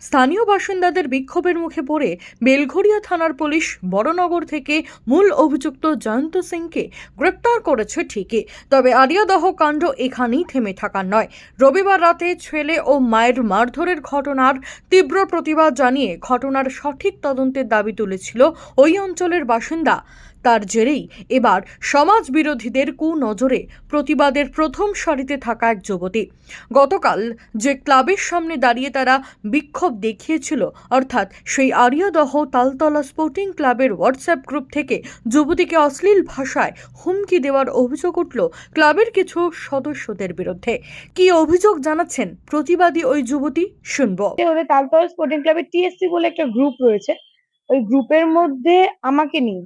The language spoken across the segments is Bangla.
স্থানীয় বাসিন্দাদের বিক্ষোভের মুখে পড়ে বেলঘরিয়া থানার পুলিশ বড়নগর থেকে মূল অভিযুক্ত জয়ন্ত সিংকে গ্রেপ্তার করেছে ঠিকই। তবে আরিয়াদহ কাণ্ড এখানেই থেমে থাকার নয়। রবিবার রাতে ছেলে ও মায়ের মারধরের ঘটনার তীব্র প্রতিবাদ জানিয়ে ঘটনার সঠিক তদন্তের দাবি তুলেছিল ওই অঞ্চলের বাসিন্দা। তার জেরেই এবার সমাজ বিরোধীদের কুনজরে প্রতিবাদের প্রথম সারিতে থাকা এক যুবতী। গতকাল যে ক্লাবের সামনে দাঁড়িয়ে তারা বিক্ষোভ দেখিয়েছিল। অর্থাৎ সেই আরিয়াদহ তালতলা স্পোর্টিং ক্লাবের হোয়াটসঅ্যাপ গ্রুপ থেকে যুবতীকে অশ্লীল ভাষায় হুমকি দেওয়ার অভিযোগ উঠল ক্লাবের কিছু সদস্যদের বিরুদ্ধে। কি অভিযোগ জানাচ্ছেন প্রতিবাদী ওই যুবতী? শুনব। তালতলা স্পোর্টিং ক্লাবের টিএসসি বলে একটা গ্রুপ রয়েছে। ওই গ্রুপের মধ্যে আমাকে নিয়ে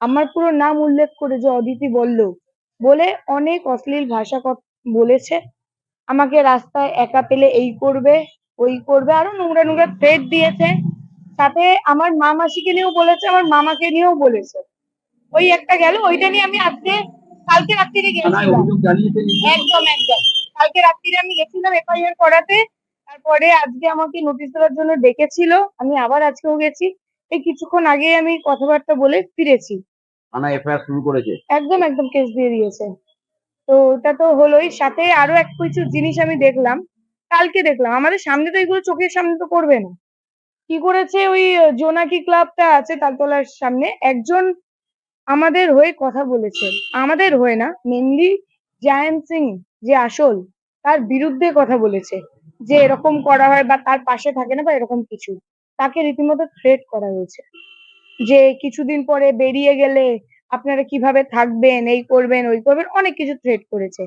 আমার পুরো নাম উল্লেখ করে যে অদিতি বলল বলে অনেক অশ্লীল ভাষা বলেছে। আমাকে রাস্তায় একা পেলে এই করবে ওই করবে। আরও নোংরা নোংরা থ্রেট দিয়েছে। সাথে আমার মা মাসিকে নিয়েও বলেছে আমার মামাকে নিয়েও বলেছে। ওই একটা গেল ওইটা নিয়ে আমি আজকে কালকে রাত্রিরে গেছিলাম। একদম একদম। কালকে রাত্রিরে আমি গেছিলাম এফআইআর করাতে। তারপরে আজকে আমাকে নোটিশ দেওয়ার জন্য ডেকেছিল। আমি আবার আজকেও গেছি। এই কিছুক্ষণ আগে আমি কথাবার্তা বলে ফিরেছি। থানা এফআইআর শুরু করেছে। একদম একদম কেস দিয়ে দিয়েছে। তো ওটা তো হলোই। সাথে আরও এক কিছু জিনিস আমি দেখলাম। কালকে দেখলাম। আমাদের সামনে তো এগুলো চোখের সামনে তো করবে না। কি করেছে ওই জোনাকি ক্লাবটা আছে তালতলার সামনে? একজন আমাদের হয়ে কথা বলেছে। আমাদের হয়ে না মেনলি জায়ান সিং যে আসল, তার বিরুদ্ধে কথা বলেছে। যে এরকম করা হয় বা তার পাশে থাকে না বা এরকম কিছু। তাকে রীতিমতো থ্রেট করা হয়েছে। যে কিছুদিন পরে বেরিয়ে গেলে আপনারা কীভাবে থাকবেন, এই করবেন, ওই করবেন, অনেক কিছু থ্রেট করেছে।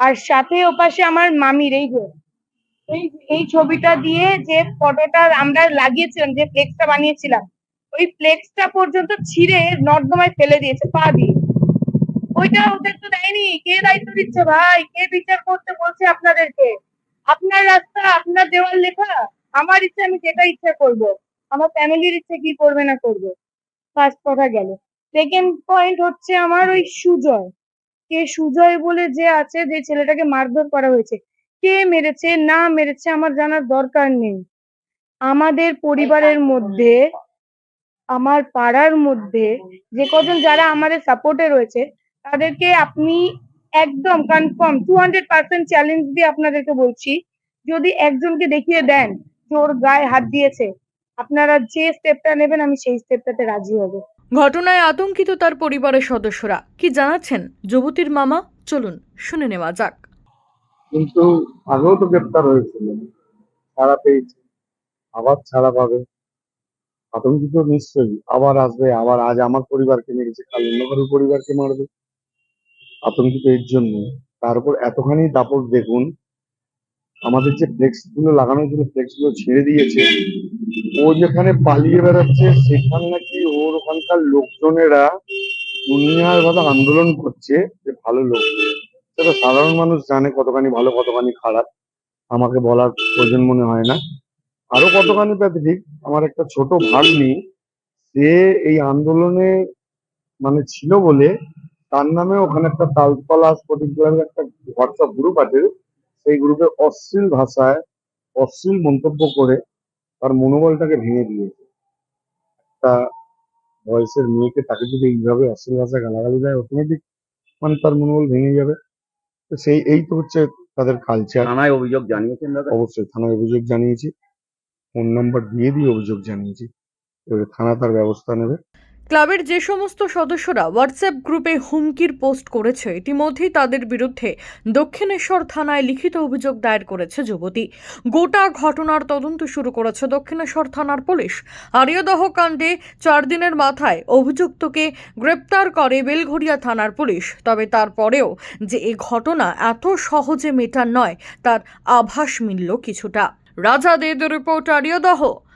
আর সাথে ওপাশে আমার মামির এই এই এই ছবিটা দিয়ে যে ফটোটা আমরা লাগিয়েছিলাম, যে ফ্লেক্সটা বানিয়েছিলাম, ওই ফ্লেক্সটা পর্যন্ত ছিঁড়ে নর্দমায় ফেলে দিয়েছে, পা দিয়ে। ওইটা ওদের তো দেয়নি। কে দায়িত্ব দিচ্ছে ভাই? কে বিচার করতে বলছে আপনাদেরকে? আপনার রাস্তা, আপনার দেওয়াল লেখা। আমার ইচ্ছে, আমি যেটা ইচ্ছা করব। আমার ফ্যামিলির ইচ্ছে, কি করবে না করবে? ফার্স্ট কথা গেল। সেকেন্ড পয়েন্ট হচ্ছে আমার ওই সুজয়। কে সুজয় বলে যে আছে, যে ছেলেটাকে মারধর করা হয়েছে। কে মেরেছে না মেরেছে আমার জানার দরকার নেই। আমাদের পরিবারের মধ্যে আমার পাড়ার মধ্যে যে কজন যারা আমাদের সাপোর্টে রয়েছে তাদেরকে আপনি একদম confirm two hundred percent challenge দিয়ে আপনাদেরকে বলছি যদি একজনকে দেখিয়ে দেন যে ওর গায়ে হাত দিয়েছে আপনারা যে স্টেপটা নেবেন আমি সেই স্টেপটাতে রাজি হব। ঘটনায় আতঙ্কিত তার পরিবারের সদস্যরা কি জানাচ্ছেন? যুবতীর মামা চলুন শুনে নেওয়া যাক। কিন্তু আগেও তো গ্রেপ্তার হয়েছিল। ছাড়া পেয়েছে। আবার ছাড়া পাবে। আতঙ্কিত নিশ্চয়ই। আবার আসবে, আবার আজ আমার পরিবারকে মেরেছে, কাল অন্য কারোর পরিবারকে মারবে। আতঙ্কিত এর জন্য। তার উপর এতখানি দাপট দেখুন, আমাদের যে ফ্লেক্সগুলো লাগানো ছিল ফ্লেক্সগুলো ছেড়ে দিয়েছে, ও যেখানে পালিয়ে বেড়াচ্ছে, সেখানে নাকি ওর ওখানকার লোকজনেরা দুনিয়ার ভাবে আন্দোলন করছে যে ভালো লোক। সেটা সাধারণ মানুষ জানে কতখানি ভালো, কতখানি খারাপ। আমাকে বলার প্রয়োজন মনে হয় না। আরও কতখানি প্যাথেটিক, আমার একটা ছোট ভাগ্নি, সে এই আন্দোলনে মানে ছিল বলে তার নামে ওখানে একটা তালতলা স্পোর্টিং ক্লাবের একটা হোয়াটসঅ্যাপ গ্রুপ আছে। সেই গ্রুপে অশ্লীল ভাষায় অশ্লীল মন্তব্য করে তার মনোবলটাকে ভেঙে দিয়েছে। একটা বয়সের মেয়েকে তাকে যদি এইভাবে অশ্লীল ভাষায় গালাগালি দেয় অটোমেটিক মানে তার মনোবল ভেঙে যাবে। তো সেই এই তো হচ্ছে তাদের কালচার থানায় অভিযোগ জানিয়েছেন দাদা? অবশ্যই থানায় অভিযোগ জানিয়েছি। ফোন নাম্বার দিয়ে দিয়ে অভিযোগ জানিয়েছি। এবারে থানা তার ব্যবস্থা নেবে। ক্লাবের যে সমস্ত সদস্যরা হোয়াটসঅ্যাপ গ্রুপে হুমকির পোস্ট করেছে, ইতিমধ্যেই তাদের বিরুদ্ধে দক্ষিণেশ্বর থানায় লিখিত অভিযোগ দায়ের করেছে যুবতী। গোটা ঘটনার তদন্ত শুরু করেছে দক্ষিণেশ্বর থানার পুলিশ। আরিয়দহ কাণ্ডে চার দিনের মাথায় অভিযুক্তকে গ্রেপ্তার করে বেলঘরিয়া থানার পুলিশ। তবে তারপরেও যে এ ঘটনা এত সহজে মেটার নয়, তার আভাস মিলল কিছুটা। রাজা দেদ রিপোর্ট, আরিয়দহ।